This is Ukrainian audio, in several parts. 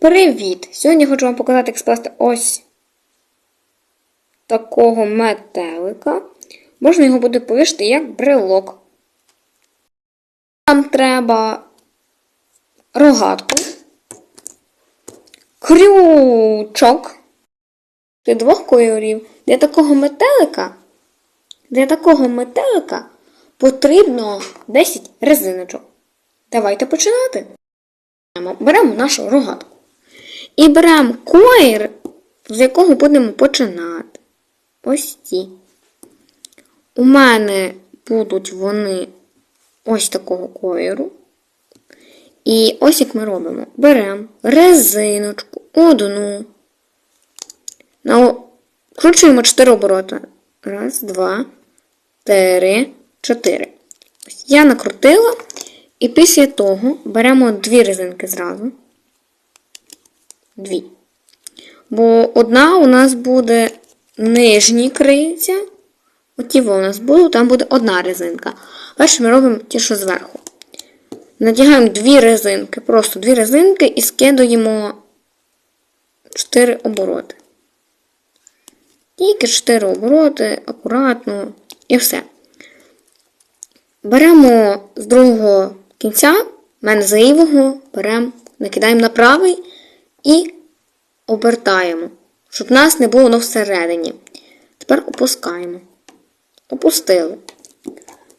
Привіт! Сьогодні хочу вам показати, як скласти ось такого метелика. Можна його буде повішати як брелок. Нам треба рогатку, крючок і двох кольорів. Для такого метелика, для такого метелика потрібно 10 резиночок. Давайте починати. Беремо нашу рогатку. І беремо коїр, з якого будемо починати. Ось ці. У мене будуть вони ось такого кольору. І ось як ми робимо. Беремо резиночку, одну. Накручуємо 4 обороти. Раз, два, три, чотири. Я накрутила. І після того беремо дві резинки зразу. Дві. Бо одна у нас буде нижній криця. Оті у нас будуть, там буде одна резинка. Перше ми робимо ті, що зверху. Надягаємо дві резинки, просто дві резинки і скидуємо 4 обороти. Тільки 4 обороти, акуратно і все. Беремо з другого кінця, мене за лівого, беремо, накидаємо на правий і обертаємо, щоб нас не було воно всередині. Тепер опускаємо. Опустили.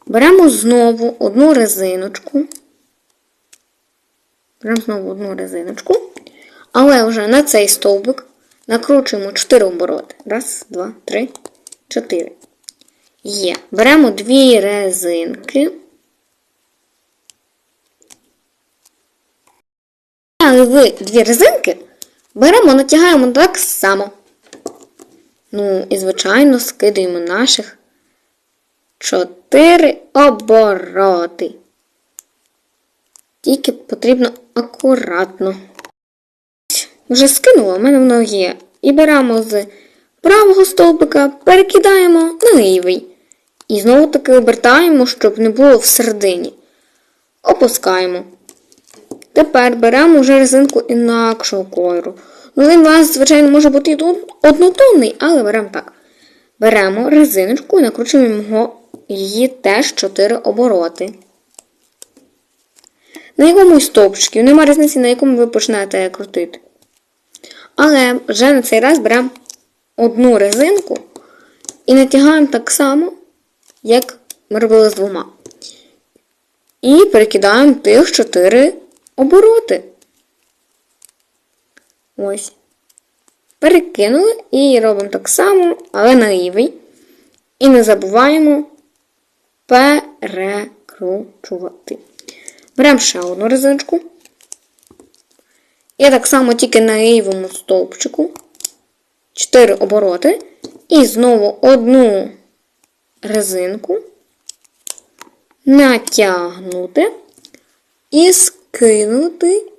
Беремо знову одну резиночку. Беремо знову одну резиночку. Але вже на цей стовбик накручуємо 4 обороти. Раз, два, три, чотири. Є. Беремо дві резинки. Але ви дві резинки беремо, натягаємо так само. Ну, і, звичайно, скидаємо наших чотири обороти. Тільки потрібно акуратно. Вже скинула, в мене воно є. І беремо з правого стовпика, перекидаємо на лівий. І знову таки обертаємо, щоб не було всередині. Опускаємо. Тепер беремо вже резинку інакшого кольору. Ну, він у вас, звичайно, може бути і однотонний, але беремо так. Беремо резиночку і накручуємо її теж 4 обороти. На якомусь стовпчику, немає різниці, на якому ви почнете крутити. Але вже на цей раз беремо одну резинку і натягаємо так само, як ми робили з двома. І перекидаємо тих 4 обороти. Ось. Перекинули і робимо так само, але на лівий. І не забуваємо перекручувати. Беремо ще одну резиночку. І так само тільки на лівому стовпчику. 4 обороти. І знову одну резинку натягнути і скинути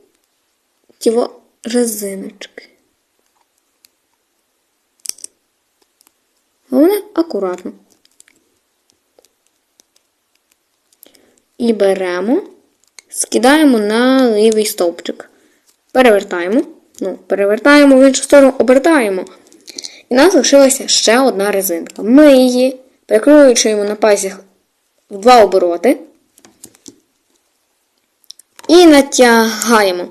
ті резиночки. Головне акуратно. І беремо, скидаємо на лівий стовпчик. Перевертаємо. Ну, перевертаємо в іншу сторону, обертаємо. І нас лишилася ще одна резинка. Ми її перекручуємо на пазі в два обороти. І натягаємо.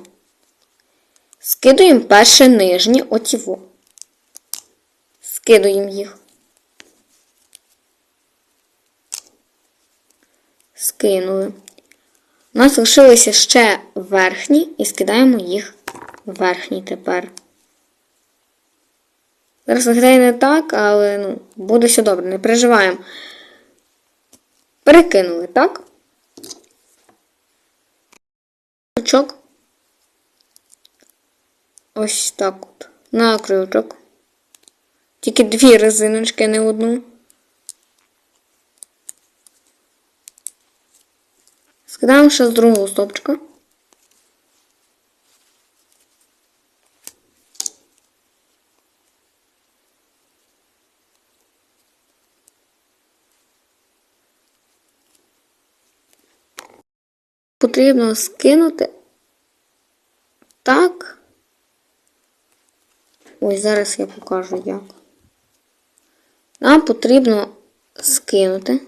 Скидуємо перше нижнє оціво. Скидуємо їх. Скинули. У нас лишилися ще верхні і скидаємо їх в верхній тепер. Зараз виглядає не так, але ну, буде все добре, не переживаємо. Перекинули, так? Крючок. Ось так от. На крючок. Тільки дві резиночки, не одну. Скидаємо ще з другого стопчика. Потрібно скинути так, Ось зараз я покажу як. Нам потрібно скинути.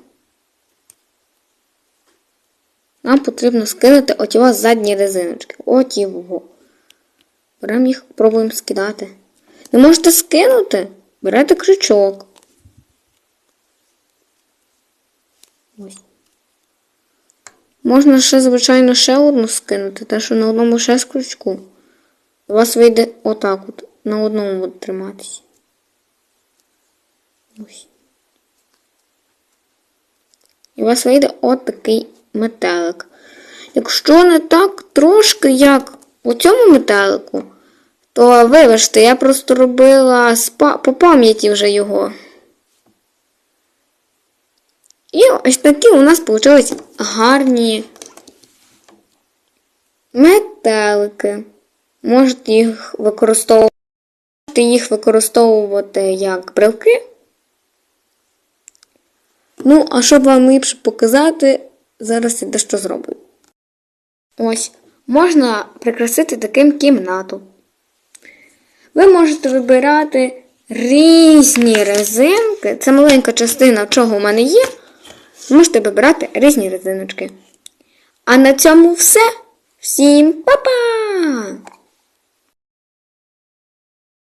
Нам потрібно скинути оті ось задні резиночки. От його. Беремо їх, пробуємо скидати. Не можете скинути? Берете крючок. Ось. Можна ще, звичайно, ще одну скинути, те, що на одному ще з крючку. У вас вийде отак от. На одному буде триматися. Ось. І у вас вийде от такий метелик. Якщо не так трошки, як у цьому метелику, то вибачте, я просто робила по пам'яті вже його. І ось такі у нас вийшли гарні метелики. Можете їх використовувати, їх використовувати як брелки. Ну, а щоб вам ліпше показати, зараз я дещо зроблю. Ось, можна прикрасити таким кімнату. Ви можете вибирати різні резинки. Це маленька частина, чого в мене є. Можете вибирати різні резиночки. А на цьому все. Всім па-па!